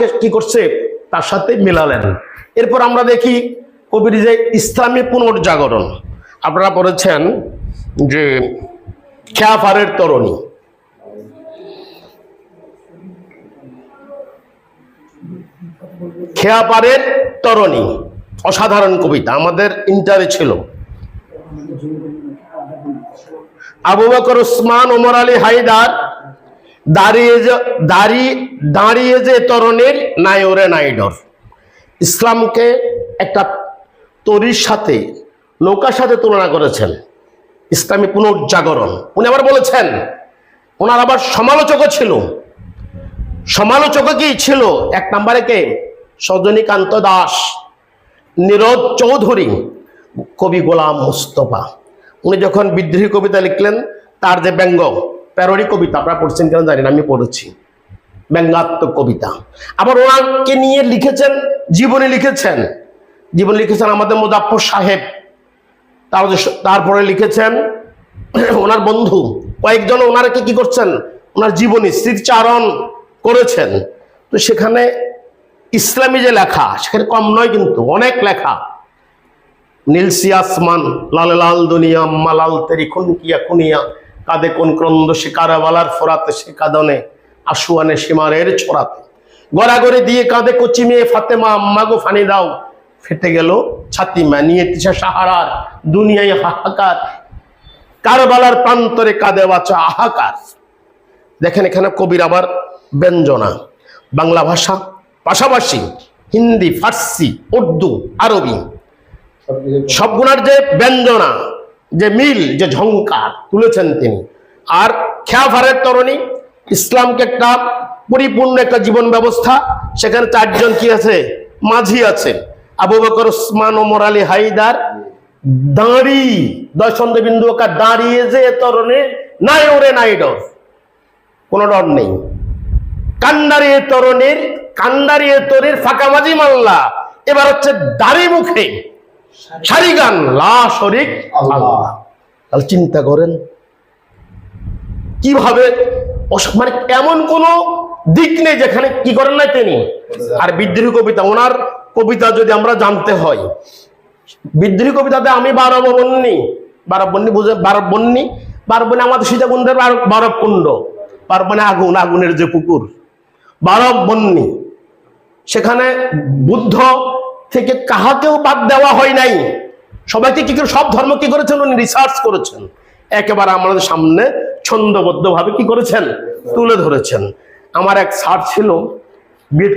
তাকে কি করছে? তার সাথে মিলালেন। এরপর আমরা দেখি কবির যে ইসলামী পুনর্জাগরণ। আপনারা পড়েছেন যে খেয়াফারের তরণী। খেয়াপারের তরণী। অসাধারণ কবিতা, আমাদের ইন্টারে ছিল। আবু বকর, উসমান, ওমর আলী, হায়দার দাঁড়িয়ে যে, দাঁড়িয়ে দাঁড়িয়ে যে তরণের নায়রে নাইডর ইসলামকে একটা তরির সাথে, নৌকার সাথে তুলনা করেছেন। ইসলামী পুনর্জাগরণ। উনি আবার বলেছেন, ওনার আবার সমালোচকও ছিল। সমালোচক কি ছিল। এক নম্বরে কে? সজনীকান্ত দাস, নীরজ চৌধুরী, কবি গোলাম মুস্তফা। উনি যখন বিদ্রোহী কবিতা লিখলেন, তার যে ব্যঙ্গ প্যারোডি কবিতা, আপনারা পড়ছেন কেন জানি না, আমি পড়েছি। ব্যঙ্গাত্মক কবিতা। আবার ওনাকে নিয়ে লিখেছেন, জীবনী লিখেছেন। জীবনী লিখেছেন আমাদের মুজাফর সাহেব। তার তারপরে লিখেছেন, ওনার বন্ধু। কয়েকজন ওনারকে কি করছেন? ওনার জীবনী, স্মৃতিচারণ করেছেন। তো সেখানে ইসলামী যে লেখা, সেখানে কম নয় কিন্তু অনেক লেখা। নীলসি আসমান লাল লাল দুনিয়া, মালাল লাল তেরি খুনকিয়া খুনিয়া। কাদে কোন ক্রন্দ শিকারাওয়ালার ফোরাতে, সে কাদনে, আশুয়ানে সীমারের ছড়াতে গড়াগড়ি দিয়ে কাঁদে কচি মেয়ে ফাতেমা আম্মা গো ফানি দাও। ফেটে গেল ছাতিমা নিয়ে তিসা সাহারার দুনিয়ায় হাহাকার। কারবালার প্রান্তরে কাঁদে বাঁচা আহাকার দেখেন এখানে কবির আবার ব্যঞ্জনা। বাংলা ভাষা, পাশাপাশি হিন্দি, ফার্সি, উর্দু, আরবি, সবগুনার যে ব্যঞ্জনা যে মিল, যে ঝংকার তুলেছেন তিনি। আর খেয়াফারের তরণী, ইসলামকে একটা পরিপূর্ণ একটা জীবন ব্যবস্থা। সেখানে চারজন কি আছে? মাঝি আছে। আবু বকর ওসমান ওমর, আলী হাইদার দাঁড়ি দশন্দ বিন্দু আকার দাঁড়িয়ে যে তরণে, নাই ওরে, নাই ডর। কোনো ডর নেই। কান্ডারিয়ে তরণের, কান্ডারিয়ে তরির ফাঁকা মাঝি মাল্লা। এবার হচ্ছে দাড়ি মুখে। সারি গান লা আল্লাহ। তাহলে চিন্তা করেন, কীভাবে মানে এমন কোন দিক নেই যেখানে কি করেন না তিনি? আর বিদ্রোহী কবিতা, ওনার কবিতা যদি আমরা জানতে হয়, বিদ্রোহী কবিতাতে আমি বারব বন্যি বারব বন্যি বুঝে বারব বন্যি বারব আমাদের সীতাকুণ্ডের বারব- কুণ্ড বারব মানে আগুন, আগুনের যে পুকুর বারব বন্যি সেখানে বুদ্ধ থেকে কাহাকেও বাদ দেওয়া হয় নাই। সবাইকে কি করে, সব ধর্ম কি করেছেন? উনি রিসার্চ করেছেন। একেবারে আমাদের সামনে ছন্দবদ্ধভাবে কি করেছেন? তুলে ধরেছেন। আমার এক স্যার ছিল বিট